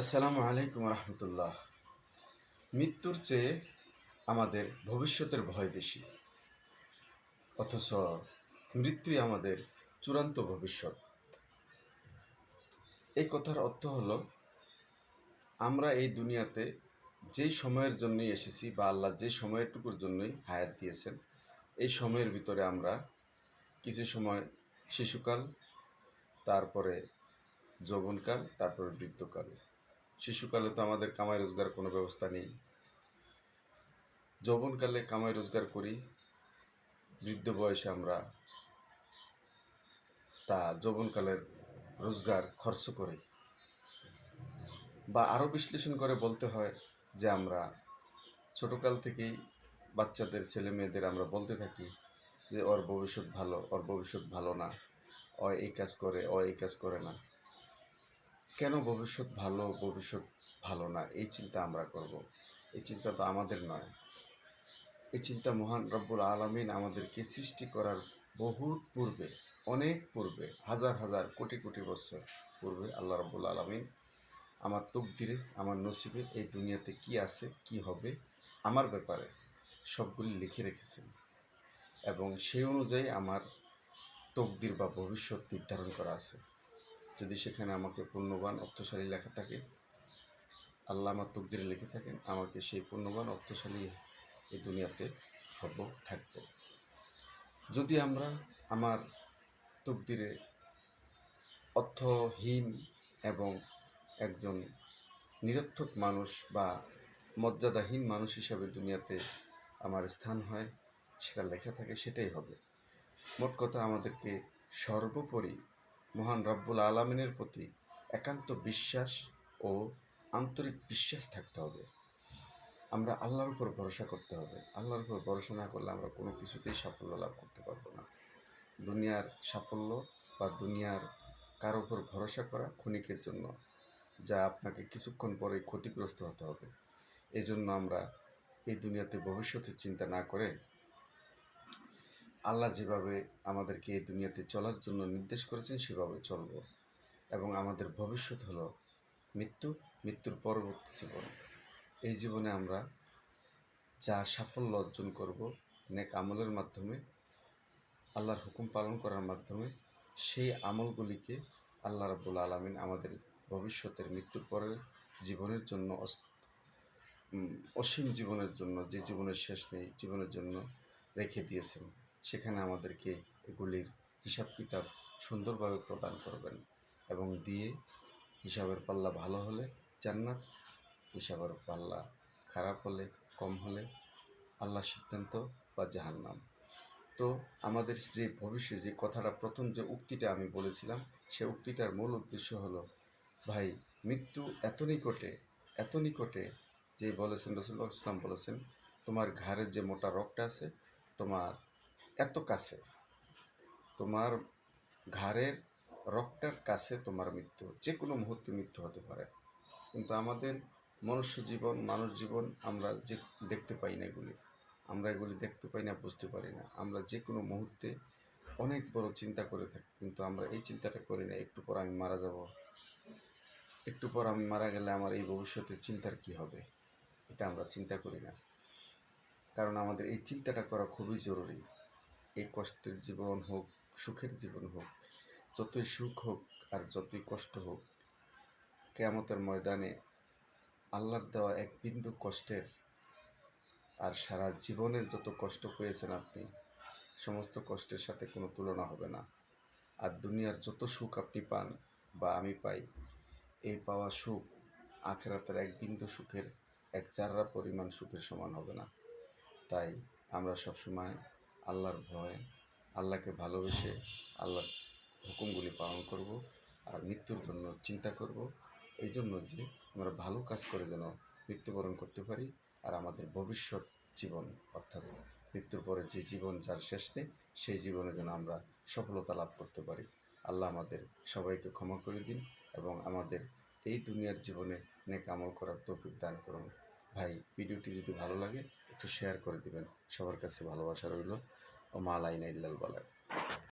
আসসালামু আলাইকুম রহমতুল্লাহ। মৃত্যুর চেয়ে আমাদের ভবিষ্যতের ভয় বেশি। অথচ মৃত্যুই আমাদের চূড়ান্ত ভবিষ্যৎ। এই কথার অর্থ হলো, আমরা এই দুনিয়াতে যেই সময়ের জন্যই এসেছি বা আল্লাহ যে সময়টুকুর জন্যই হায়াত দিয়েছেন, এই সময়ের ভিতরে আমরা কিছু সময় শিশুকাল, তারপরে যৌবনকাল, তারপরে বৃদ্ধকাল। শিশুকালে তো আমাদের কামাই রোজগার কোনো ব্যবস্থা নেই। যৌবনকালে কামাই রোজগার করি, বৃদ্ধ বয়সে আমরা তা যৌবনকালের রোজগার খরচ করি। বা আরও বিশ্লেষণ করে বলতে হয় যে আমরা ছোটকাল থেকেই বাচ্চাদের ছেলে মেয়েদের আমরা বলতে থাকি যে, ওর ভবিষ্যৎ ভালো, ওর ভবিষ্যৎ ভালো না। অ এই কাজ করে অ এই কাজ করে না। কেন ভবিষ্যৎ ভালো ভবিষ্যৎ ভালো না? এই চিন্তা আমরা করব। এই চিন্তা তো আমাদের নয়। এই চিন্তা মহান রব্বুল আলমিন আমাদেরকে সৃষ্টি করার বহুত পূর্বে, অনেক পূর্বে, হাজার হাজার, কোটি কোটি বছর পূর্বে আল্লাহ রব্বুল আলমিন আমার তকদিরে, আমার নসিবে এই দুনিয়াতে কি আছে, কি হবে, আমার ব্যাপারে সবগুলি লিখে রেখেছেন। এবং সেই অনুযায়ী আমার তকদির বা ভবিষ্যৎ নির্ধারণ করা আছে। যদি সেখানে আমাকে পূর্ণবান অর্থশালী লেখা থাকে, আল্লাহ আমার তকদিরে লিখে থাকেন, আমাকে সেই পূর্ণবান অর্থশালী এই দুনিয়াতে হব থাকব। যদি আমরা আমার তকদিরে অর্থহীন এবং একজন নিরর্থক মানুষ বা মর্যাদাহীন মানুষ হিসাবে দুনিয়াতে আমার স্থান হয়, সেটা লেখা থাকে, সেটাই হবে। মোট কথা আমাদেরকে সর্বোপরি মহান রব্বুল আলমিনের প্রতি একান্ত বিশ্বাস ও আন্তরিক বিশ্বাস থাকতে হবে। আমরা আল্লাহর উপর ভরসা করতে হবে। আল্লাহর উপর ভরসা না করলে আমরা কোনো কিছুতেই সাফল্য লাভ করতে পারব না। দুনিয়ার সাফল্য বা দুনিয়ার কারও উপর ভরসা করা ক্ষণিকের জন্য যা আপনাকে কিছুক্ষণ পরে ক্ষতিগ্রস্ত হতে হবে। এজন্য আমরা এই দুনিয়াতে ভবিষ্যতের চিন্তা না করে আল্লাহ যেভাবে আমাদেরকে এই দুনিয়াতে চলার জন্য নির্দেশ করেছেন, সেভাবে চলব। এবং আমাদের ভবিষ্যৎ হলো মৃত্যু, মৃত্যুর পরবর্তী জীবন। এই জীবনে আমরা যা সাফল্য অর্জন করব নেক আমলের মাধ্যমে, আল্লাহর হুকুম পালন করার মাধ্যমে, সেই আমলগুলিকে আল্লাহ রাবুল আলমিন আমাদের ভবিষ্যতের মৃত্যুর পরের জীবনের জন্য অসীম জীবনের জন্য, যে জীবনের শেষ নেই, জীবনের জন্য রেখে দিয়েছেন। সেখানে আমাদেরকে এগুলির হিসাব কিতাব সুন্দরভাবে প্রদান করবেন এবং দিয়ে হিসাবের পাল্লা ভালো হলে জান্নাত, হিসাবের পাল্লা খারাপ হলে কম হলে আল্লাহ সিদ্ধান্ত বা জাহান্নাম। তো আমাদের যে ভবিষ্যৎ, যে কথাটা প্রথম যে উক্তিটা আমি বলেছিলাম, সে উক্তিটার মূল উদ্দেশ্য হলো, ভাই, মৃত্যু এত নিকটে এত নিকটে যে বলেছেন রসুল্লাহ ইসলাম বলেছেন, তোমার ঘাড়ের যে মোটা রগটা আছে, তোমার এত কাছে। তোমার ঘাড়ের রক্তের কাছে তোমার মৃত্যু যে কোনো মুহূর্তে মৃত্যু হতে পারে। কিন্তু আমাদের মনুষ্য জীবন মানুষ জীবন আমরা যে দেখতে পাই না এগুলি, আমরা এগুলি দেখতে পাই না, বুঝতে পারি না। আমরা যে কোনো মুহূর্তে অনেক বড় চিন্তা করে থাকি, কিন্তু আমরা এই চিন্তাটা করি না, একটু পর আমি মারা যাব। একটু পর আমি মারা গেলে আমার এই ভবিষ্যতের চিন্তার কি হবে? এটা আমরা চিন্তা করি না। কারণ আমাদের এই চিন্তাটা করা খুবই জরুরি। এই কষ্টের জীবন হোক, সুখের জীবন হোক, যতই সুখ হোক আর যতই কষ্ট হোক, কেয়ামতের ময়দানে আল্লাহর দেওয়া এক বিন্দু কষ্টের আর সারা জীবনের যত কষ্ট পেয়েছেন আপনি, সমস্ত কষ্টের সাথে কোনো তুলনা হবে না। আর দুনিয়ার যত সুখ আপনি পান বা আমি পাই, এই পাওয়া সুখ আখেরাতের এক বিন্দু সুখের, এক চাররা পরিমাণ সুখের সমান হবে না। তাই আমরা সবসময় আল্লাহর ভয়, আল্লাহকে ভালোবেসে আল্লাহর হুকুমগুলি পালন করব আর মৃত্যুর জন্য চিন্তা করব। এই জন্য যে আমরা ভালো কাজ করে যেন মৃত্যুবরণ করতে পারি আর আমাদের ভবিষ্যৎ জীবন, অর্থাৎ মৃত্যুর পরে যে জীবন যার শেষ নেই, সেই জীবনে যেন আমরা সফলতা লাভ করতে পারি। আল্লাহ আমাদের সবাইকে ক্ষমা করে দিন এবং আমাদের এই দুনিয়ার জীবনে নেক আমল করার তৌফিক দান করুন। ভাই, ভিডিওটি যদি ভালো লাগে, একটু শেয়ার করে দিবেন। সবার কাছে ভালোবাসা রইল। ও মা লাইনা ইল্লাল বালায়